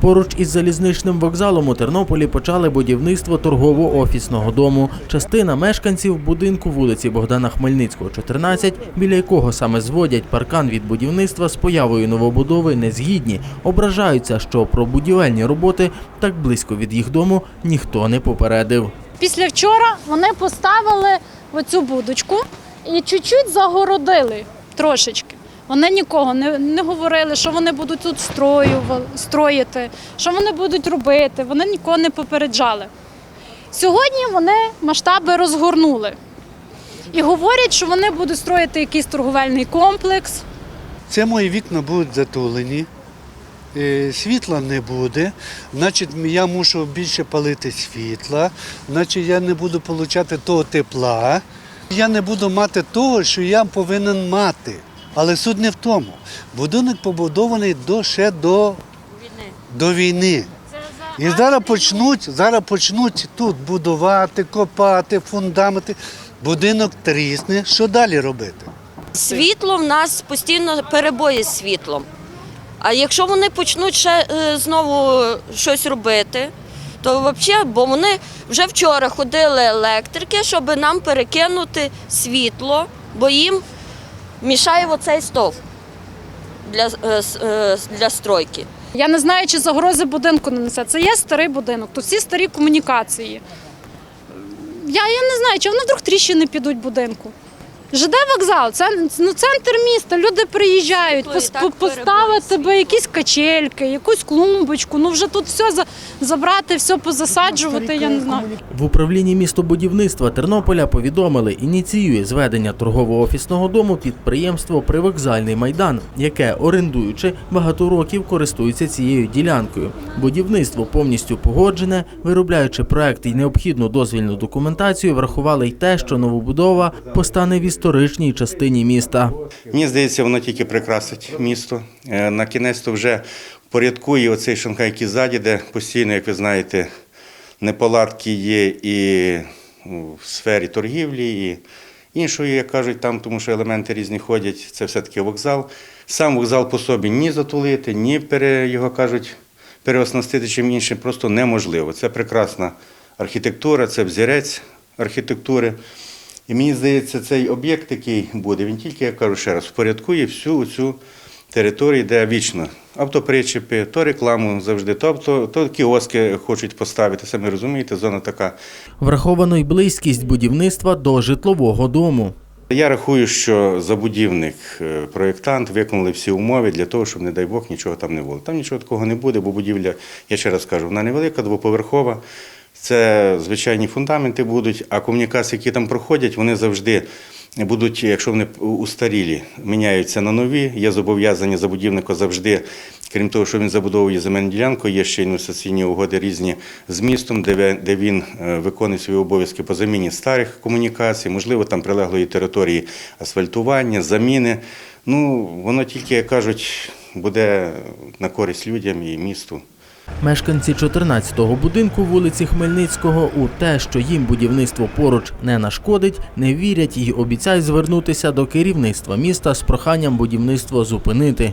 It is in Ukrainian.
Поруч із залізничним вокзалом у Тернополі почали будівництво торгово-офісного дому. Частина мешканців будинку вулиці Богдана Хмельницького, 14, біля якого саме зводять паркан від будівництва з появою новобудови, не згідні. Ображаються, що про будівельні роботи так близько від їх дому ніхто не попередив. Після вчора вони поставили оцю будочку і чуть-чуть загородили трошечки. Вони нікого не, не говорили, що вони будуть тут строю, строїти, що вони будуть робити. Вони нікого не попереджали. Сьогодні вони масштаби розгорнули і говорять, що вони будуть строїти якийсь торговельний комплекс. Це мої вікна будуть затулені, е, світла не буде, значить я мушу більше палити світла, значить я не буду отримати того тепла, я не буду мати того, що я повинен мати. Але суть не в тому. Будинок побудований до, ще до війни. До війни. І зараз почнуть, зараз почнуть тут будувати, копати, фундаменти. Будинок трісне. Що далі робити? Світло в нас постійно перебої з світлом. А якщо вони почнуть ще е, знову щось робити, то взагалі, бо вони вже вчора ходили електрики, щоб нам перекинути світло, бо їм мішає оцей стовп для, е, е, для стройки. Я не знаю, чи загрози будинку не несе. Це є старий будинок, тут всі старі комунікації. Я, я не знаю, чи вони вдруг тріщини підуть будинку. ЖД вокзал, це ну, центр міста, люди приїжджають, пос- так по- поставити би якісь качельки, якусь клумбочку. Ну вже тут все за- забрати, все позасаджувати, я не знаю. В управлінні містобудівництва Тернополя повідомили, ініціює зведення торгово-офісного дому підприємство Привокзальний майдан, яке, орендуючи, багато років користується цією ділянкою. Будівництво повністю погоджене, виробляючи проект і необхідну дозвільну документацію, врахували й те, що новобудова постане в історичній частині міста. Мені здається, воно тільки прикрасить місто. Е, На кінець то вже порядкує оцей Шанхай, який ззаді, де постійно, як ви знаєте, неполадки є і в сфері торгівлі, і іншої, як кажуть, там, тому що елементи різні ходять. Це все-таки вокзал. Сам вокзал по собі ні затулити, ні пере, його кажуть, переоснастити чим іншим просто неможливо. Це прекрасна архітектура, це взірець архітектури. І мені здається, цей об'єкт, який буде, він тільки, я кажу ще раз, впорядкує всю цю територію, де вічно автопричепи, то рекламу завжди, то, авто, то кіоски хочуть поставити. Самі розумієте, зона така. Враховано й близькість будівництва до житлового дому. Я рахую, що забудівник, е, проєктант виконали всі умови для того, щоб, не дай Бог, нічого там не було. Там нічого такого не буде, бо будівля, я ще раз кажу, вона невелика, двоповерхова. Це звичайні фундаменти будуть, а комунікації, які там проходять, вони завжди будуть, якщо вони устарілі, міняються на нові. Є зобов'язання забудівника завжди, крім того, що він забудовує земельну ділянку, є ще інвестиційні угоди різні з містом, де він е, виконує свої обов'язки по заміні старих комунікацій, можливо, там прилеглої території асфальтування, заміни. Ну, воно тільки, як кажуть, буде на користь людям і місту. Мешканці 14-го будинку вулиці Хмельницького у те, що їм будівництво поруч не нашкодить, не вірять і обіцяють звернутися до керівництва міста з проханням будівництво зупинити.